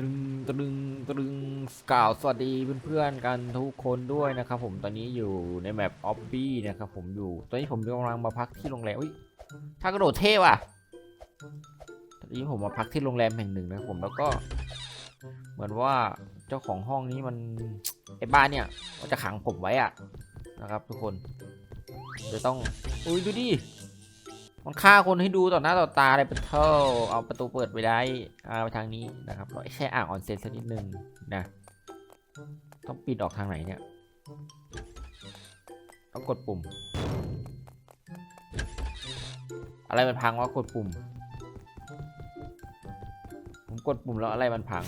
ตึงตรึงตรึงกล่าวสวัสดีเพื่อนๆกันทุกคนด้วยนะครับผมตอนนี้อยู่ในแมปออบบี้นะครับผมอยู่ตอนนี้ผมกำลังมาพักที่โรงแรมอุ้ยถ้ากระโดดเท่ว่ะตอนนี้ผมมาพักที่โรงแรมแห่งหนึ่งนะผมแล้วก็ เหมือนว่าเจ้าของห้องนี้มันไอ้บ้านเนี่ยมันจะขังผมไว้อะนะครับ ทุกคนจะต้องอุ้ยดูดิ มันฆ่าคนให้ดูต่อหน้าต่อตาเลยเป็นเท่าเอาประตูเปิดไปได้เอาไปทางนี้นะครับเราแช่อ่างออนเซ็นสักนิดนึงนะต้องปิดออกทางไหนเนี่ยต้องกดปุ่ม อะไรมันพังวะกดปุ่ม ผมกดปุ่มแล้วอะไรมันพัง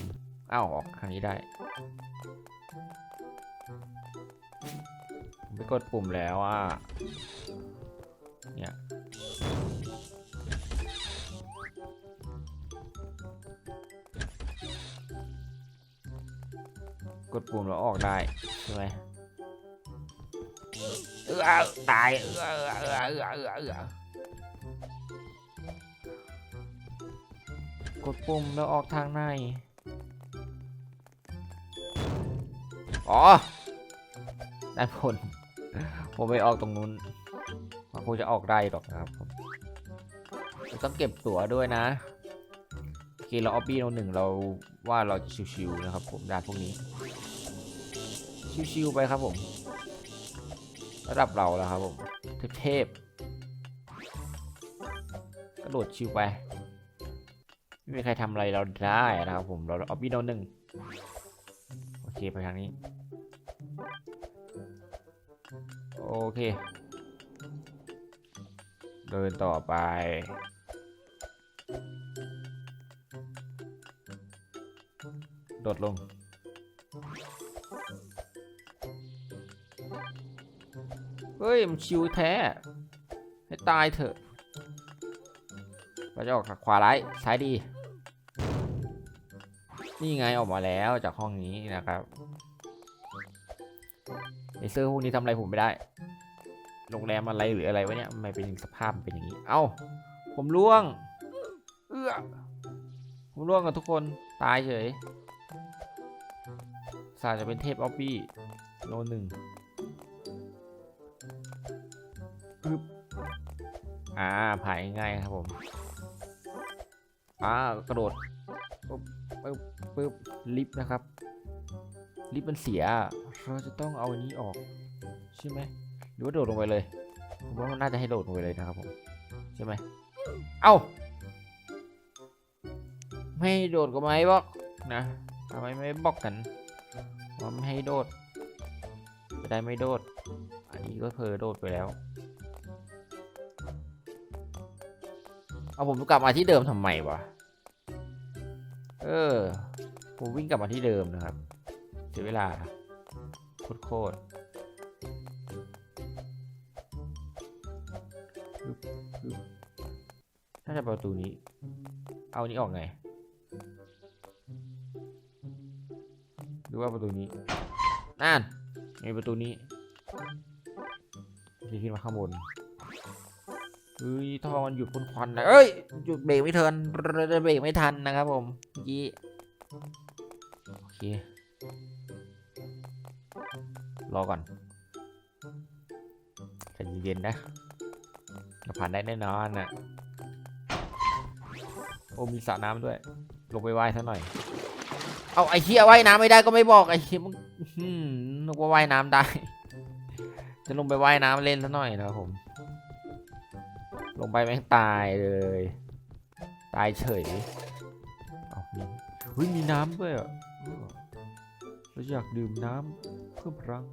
อ้าวออกทางนี้ได้ผมไปกดปุ่มแล้วอะเนี่ย กดปุ่มแล้วออกได้ใช่ไหมเออตายเออเออเออเออเออเออกดปุ่มแล้วออกทางในอ๋อด้านบนผมไปออกตรงนู้นมันคงจะออกได้หรอกนะครับผมต้องเก็บตั๋วด้วยนะโอเคเราออบบี้เราหนึ่งเราว่าเราจะชิวๆนะครับผมด้านพวกนี้ ชิวๆไปครับผม ระดับเราแล้วครับผมเทพกระโดดชิวไป ไม่มีใครทำอะไรเราได้นะครับผม เราออบบี้เราหนึ่งโอเคไปทางนี้ โอเค เดินต่อไปโดดลง เฮ้ยมันชิวแท้ ให้ตายเถอะเราจะออกขวาร้ายซ้ายดี นี่ไงออกมาแล้วจากห้องนี้นะครับไอเซอร์พวกนี้ทำอะไรผมไม่ได้ โรงแรมอะไรหรืออะไรวะเนี่ยทำไมเป็นสภาพเป็นอย่างนี้ เอ้า ผมล่วง เอื้อผมล่วงกับทุกคน ตายเฉยสาจะเป็นเทพออฟฟี่โลหนึ่ง อ่าผ่านง่ายครับผมอ่ากระโดดปึ๊บปึ๊บปึ๊บลิฟต์นะครับ ลิฟต์มันเสีย เราจะต้องเอาอันนี้ออก ใช่ไหมหรือว่าโดดลงไปเลยผมว่าน่าจะให้โดดลงไปเลยนะครับผมใช่ไหมเอ้าไม่ให้โดดก็ไม่บอกนะทำไมไม่บอกกันว่าไม่ให้โดดจะได้ไม่โดด อันนี้ก็เพอโดดไปแล้ว เอาผมกลับมาที่เดิมทำไมวะ เออ ผมวิ่งกลับมาที่เดิมนะครับเสียเวลาโคตรโคตรน่าจะประตูนี้ เอานี้ออกไง หรือว่าประตูนี้นั่นมีประตูนี้ที่ขึ้นมาข้างบน เฮ้ยท่อมันหยุดพ่นควันนะเอ้ยหยุดเบรกไม่ทันเบรกไม่ทันนะครับผมเมื่โอเครอก่อนใจเย็นๆนะผ่านได้แน่นอนนะโอ้มีสระน้ำด้วย ลงไปว่ายซะหน่อย เอาไอ้เหี้ยว่ายน้ำไม่ได้ก็ไม่บอกไอ้เหี้ยมึงนึกว่าว่ายน้ำได้ จะลงไปว่ายน้ำเล่นซะหน่อยนะครับผม ลงไปแม่งตายเลย ตายเฉยเอามีเฮ้ยมีน้ำด้วยอะเราอยากดื่มน้ำเพิ่มพลัง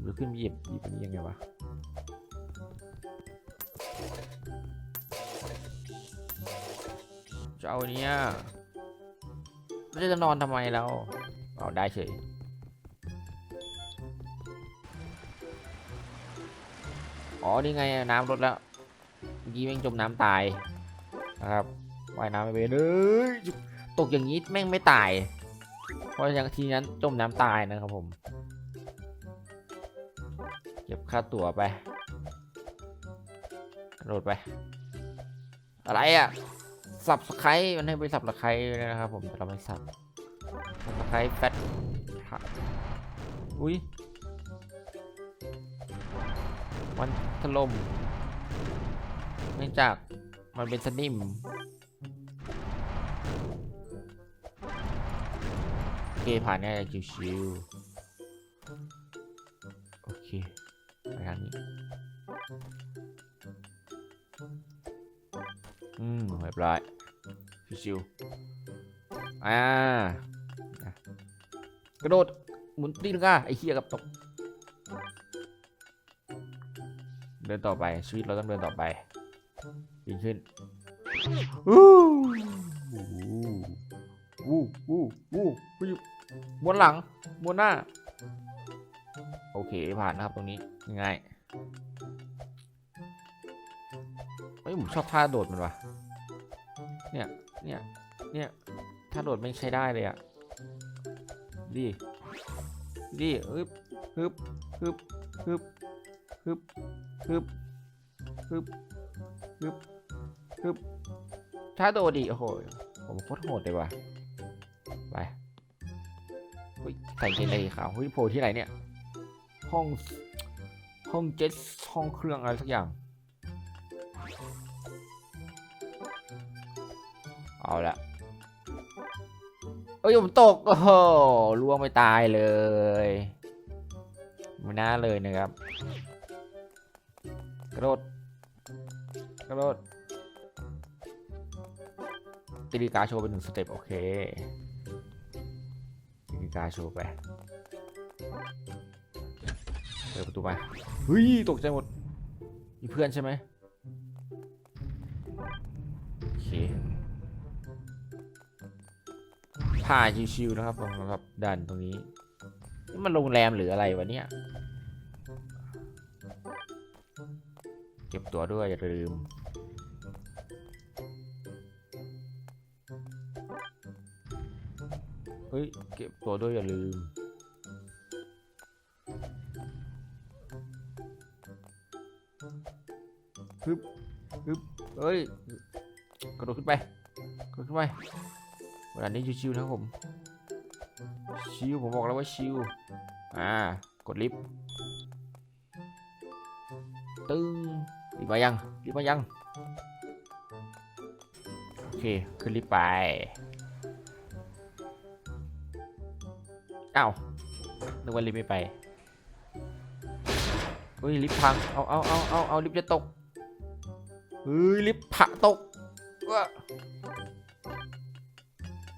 หรือขึ้นหยิบหยิบอันนี้ยังไงวะจะเอาอันเนี้ยแล้วจะนอนทำไมแล้วเอาได้เฉย อ๋อ นี่ไงน้ำลดแล้วเมื่อกี้แม่งจมน้ำตายนะครับว่ายน้ำไม่เป็นเลยตกอย่างนี้แม่งไม่ตาย เพราะอย่างทีนั้นจมน้ำตายนะครับผม เก็บค่าตั๋วไปกระโดดไป อะไรอะสับสไครมันให้ไปสับสไครนะครับผมแต่เราไม่สับสับสไครแฟตอุ้ย มันถล่มเนื่องจากมันเป็นสนิมโอเคผ่านง่ายชิวๆโอเคไปทางนี้อืมเรียบร้อยชิวๆอ่ากระโดดหมุนตีนก้าไอ้เหี้ยกับตก เดินต่อไปชีวิตเราต้องเดินต่อไปปีนขึ้นวู้วู้วู้วู้วู้ม้วนหลังม้วนหน้า โอเคผ่านนะครับตรงนี้ง่ายเฮ้ยผมชอบท่าโดดมันว่ะเนี่ยเนี่ยเนี่ยท่าโดดไม่งใช้ได้เลยอะดีดีฮึบฮึบฮึบฮึบฮึบ ฮึบฮึบฮึบฮึบท่าโดดดิโอ้โห ผมโคตรโหดเลยว่ะ ไปเฮ้ยใส่เกงในขาวเฮ้ยโผล่ที่ไหนเนี่ย ห้อง ห้องเจ็ตห้องเครื่องอะไรสักอย่าง เอาละเอ้ยผมตก โอ้โหล่วงไม่ตายเลยไม่น่าเลยนะครับ กระโดด กระโดดตีลีกาโชว์เป็นหนึ่งสเต็ปโอเคตีลีกาโชว์ไปเปิดประตูมาเฮ้ยตกใจหมด มีเพื่อนใช่ไหมโอเคผ่าชิวๆนะครับสำหรับด่านตรงนี้นี่มันโรงแรมหรืออะไรวะเนี่ย เก็บตัวด้วยอย่าลืม เฮ้ย เก็บตัวด้วยอย่าลืม ฮึบ ฮึบเอ้ย กระโดดขึ้นไป กระโดดขึ้นไปเวลานี้ชิวๆนะผม ชิวผมบอกแล้วว่าชิว อ่า กดลิฟต์ตึ้ง รีบมายังรีบมายัง โอเค ขึ้นลิฟต์ไปอ้าวนึกว่าลิฟต์ไม่ไปเฮ้ยลิฟต์พัง เอาเอาเอาเอาเอาลิฟต์จะตกเฮ้ยลิฟต์ผะตกว้า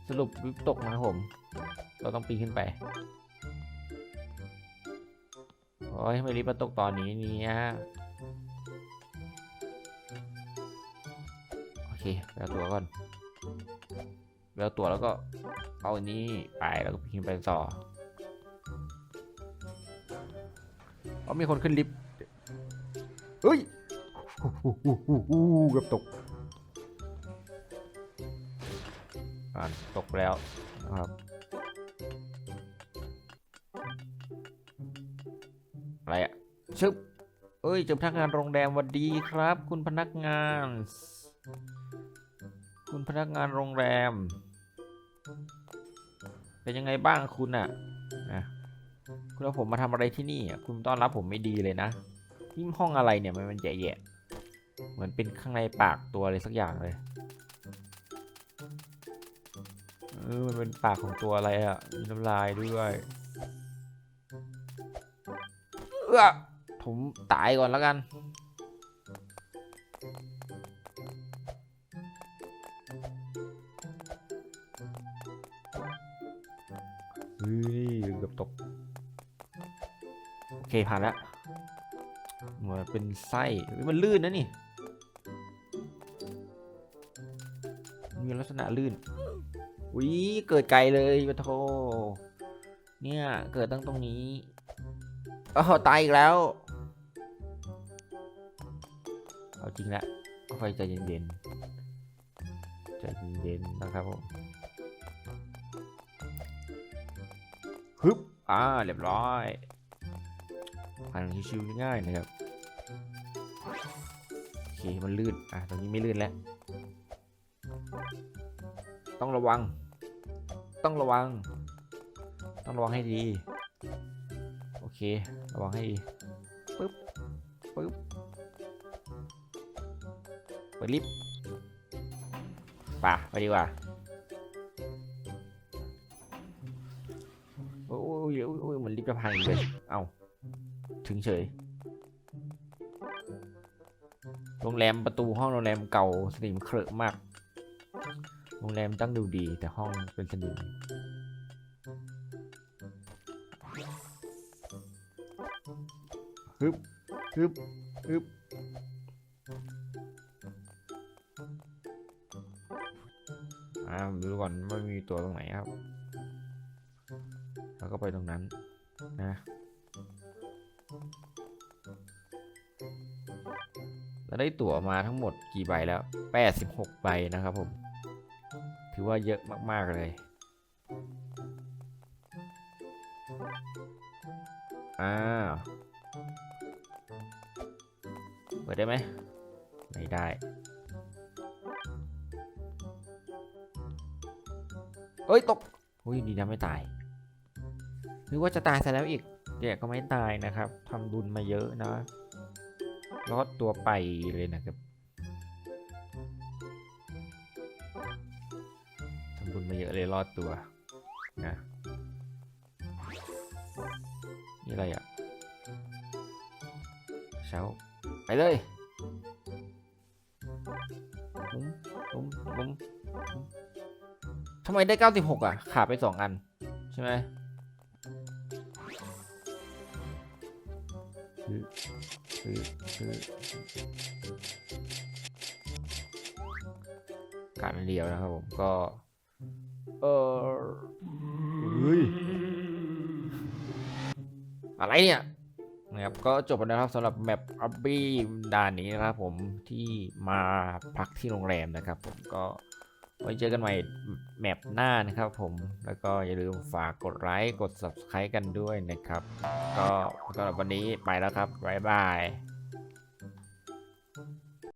สรุปลิฟต์ตกนะครับผม เราต้องปีนขึ้นไป โอ้ยทำไมลิฟต์มาตกตอนนี้เนี่ย เคไปเอาตัวก่อนไปเอาตัวแล้วก็เอาอันนี้ไปแล้วก็ปีนขึ้นไปต่ออ๋อมีคนขึ้นลิฟต์เฮ้ยเกือบตกอ่านตกแล้วนะครับอะไรอะชึบเอ้ยจอพนักงานโรงแรมวัดดีครับ คุณพนักงาน คุณพนักงานโรงแรม เป็นยังไงบ้างคุณอะนะคุณเอาผมมาทำอะไรที่นี่อะคุณต้อนรับผมไม่ดีเลยนะนี่ห้องอะไรเนี่ยมันมันแย่ๆเหมือนเป็นข้างในปากตัวอะไรสักอย่างเลยเออมันเป็นปากของตัวอะไรอะมีน้ำลายด้วยเออผมตายก่อนแล้วกัน โอเคผ่านแล้วเหมือนเป็นไส้มันลื่นนะนี่มีลักษณะลื่นอุ้ยเกิดไกลเลยปะโทเนี่ย เกิดตั้งตรงนี้อ้าวตายอีกแล้ว เอาจริงละค่อยใจเย็นๆใจเย็นๆนะครับผมฮึบ อ่าเรียบร้อยผ่านชิวๆง่ายๆนะครับโอเคมันลื่นอะตรงนี้ไม่ลื่นแล้ว ต้องระวัง ต้องระวัง ต้องระวังให้ดี โอเค ระวังให้ดีปึ๊บปึ๊บเปิดลิฟต์ป่ะไปดีกว่าิต์จะพังเลย เอาถึงเฉย โรงแรมประตูห้องโรงแรมเก่าสนิมเครอะมาก โรงแรมตั้งดูดีแต่ห้องเป็นสนิมฮึบฮึบฮึบอ่าดูก่อนว่ามีตัวตรงไหนครับ แล้วก็ไปตรงนั้น นะเราได้ตั๋วมาทั้งหมดกี่ใบแล้ว 86 ใบนะครับผม ถือว่าเยอะมาก ๆ เลย อ้าวเปิดได้ไหม ไม่ได้ เอ้ย ตก อุ้ย ดีนะไม่ตาย นึกว่าจะตายซะแล้วอีกเดี๋ยวก็ไม่ตายนะครับทำบุญมาเยอะนะรอดตัวไปเลยนะครับทำบุญมาเยอะเลยรอดตัวนะนี่อะไรอะเช้าไปเลยบุ้มบุ้มบุ้มทำไมได้ 96 อะ ขาดไป 2 อัน ใช่ไหม คือคือคือการอันเดียวนะครับผมก็เออเฮ้ยอะไรเนี่ยนะครับก็จบไปแล้วครับสำหรับแมปอับบี้ด่านนี้นะครับผมที่มาพักที่โรงแรมนะครับผมก็ ไว้เจอกันใหม่แมปหน้านะครับผมแล้วก็อย่าลืมฝากกดไลค์กด subscribe กันด้วยนะครับ ก็สำหรับวันนี้ไปแล้วครับบ๊ายบาย